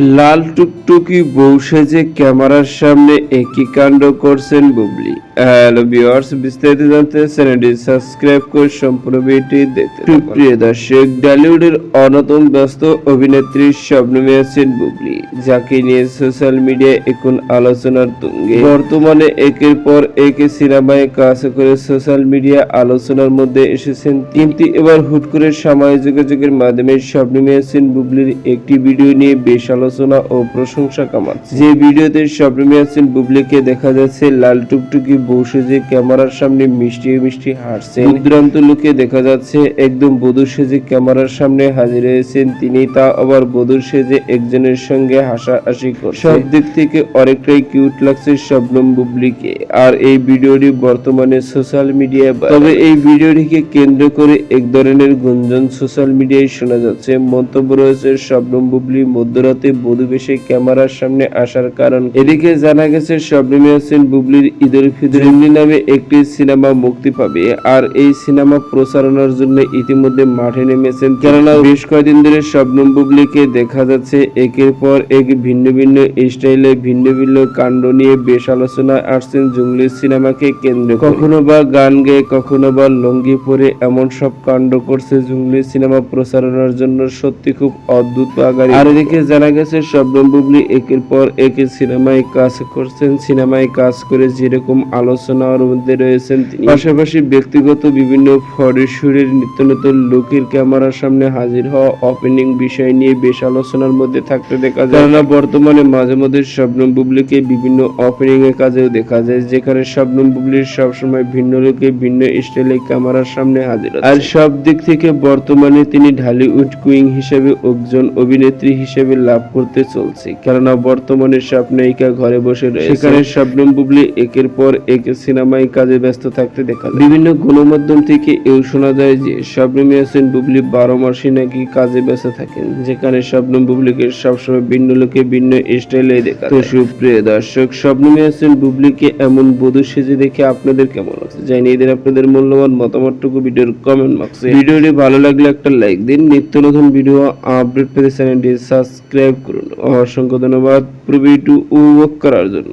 লাল টুকটুকি বউ সেজে ক্যামেরার সামনে একই কাণ্ড করছেন বুবলি। হ্যালো ভিউয়ার্স, বিস্তারিত জানতে চ্যানেলটি সাবস্ক্রাইব করে সম্পূর্ণ ভিডিওটি দেখতে। প্রিয় দর্শক বলিউডের অন্যতম ব্যস্ত অভিনেত্রী শবনমী আছেন বুবলি, যাকে নিয়ে সোশ্যাল মিডিয়ায় এখন আলোচনার তুঙ্গে। বর্তমানে একের পর এক সিনেমায় কাজ করে সোশ্যাল মিডিয়া আলোচনার মধ্যে এসেছেন কিন্তু এবার হুট করে সামাজিক যোগাযোগের মাধ্যমে শবনমী আছেন বুবলির একটি ভিডিও নিয়ে বেশ আলোচনা ও প্রশংসা কামাচ্ছে যে ভিডিওতে শবনমী আছেন, বুবলিকে দেখা যাচ্ছে লাল টুকটুকি বসে যে ক্যামেরার সামনে মিষ্টি মিষ্টি হাসছেন। দুরান্ত লোকে দেখা যাচ্ছে একদম বধূ সেজে ক্যামেরার সামনে হাজির হয়েছেন তিনি, তা আবার বধূ সেজে একজনের সঙ্গে হাসাহাসি করছে। সব দিক থেকে অনেকটাই কিউট লাগছে শবনম বুবলিকে। আর এই ভিডিওটি বর্তমানে সোশ্যাল মিডিয়ায় তবে এই ভিডিওটিকে কেন্দ্র করে এক ধরনের গুঞ্জন সোশ্যাল মিডিয়ায় শোনা যাচ্ছে। মন্তব্য রয়েছে শবনম বুবলি মধ্যরাতে বধূ বেশে ক্যামেরার সামনে আসার কারণ। এদিকে জানা গেছে শবনম হোসেন বুবলির ঈদুল ফিতর নামে একটি সিনেমা মুক্তি পাবে। আর এই সিনেমা প্রচারণার জন্য ইতিমধ্যে মাঠে নেমেছেন কেননা বেশ কয়েকদিন ধরে শবনম বুবলিকে দেখা যাচ্ছে। একের পর এক ভিন্ন ভিন্ন স্টাইলে ভিন্ন ভিন্ন কাণ্ড নিয়ে বেশ আলোচনায় আসছেন জঙ্গলি সিনেমাকে কেন্দ্র কখনো বা গান গেয়ে কখনো বা লঙ্গি পরে এমন সব কাণ্ড করছে জঙ্গলি সিনেমা প্রচারণার জন্য সত্যি খুব অদ্ভুত বাগারি আর এদিকে জানা গেছে শবনম বুবলি একের পর এক সিনেমায় কাজ করছেন, সিনেমায় কাজ করে যেরকম আলোচনার মধ্যে রয়েছেন পাশাপাশি ব্যক্তিগত বিভিন্ন ফরিসুরের নিত্য নতুন লোকের ক্যামেরার সামনে হাজির হওয়া ওপেনিং বিষয় নিয়ে বেশ আলোচনার মধ্যে থাকতে দেখা যায়। কেননা বর্তমানে মাঝে মধ্যে শবনম বুবলিকে বিভিন্ন ওপেনিং এর কাজেও দেখা যায়, যেখানে শবনম বুবলির সবসময় ভিন্ন লোকে, ভিন্ন স্টাইলে ক্যামেরার সামনে হাজির আর সব দিক থেকে বর্তমানে তিনি ঢালিউড কুইং হিসেবে একজন অভিনেত্রী হিসেবে লাভ করতে চলছে। কেননা বর্তমানে সব নায়িকা ঘরে বসে রয়েছে। সেখানে শবনম বুবলি একের পর এক সিনেমায় কাজে ব্যস্ত থাকতে দেখা বিভিন্ন গণমাধ্যম থেকে এও শোনা যায় যে শবনম হোসেন বুবলি বারো মাসে নাকি কাজে ব্যস্ত থাকেন যেখানে শবনম বুবলিকে সবসময় ভিন্ন লোকে ভিন্ন স্টাইলে দেখা। তো সুপ্রিয় দর্শক শবনম হোসেন বুবলিকে এমন বধূ সেজে দেখে আপনাদের কেমন লাগছে? জানি এদের আপনাদের মূল্যবান মতামতটুকু ভিডিওর কমেন্ট বক্সে ভিডিওটি ভালো লাগলে একটা লাইক দিন। নিত্য নতুন ভিডিও আপডেট পেতে চ্যানেলটি সাবস্ক্রাইব করুন অসংখ্য ধন্যবাদ। পুরো ভিডিও উপভোগ করার জন্য।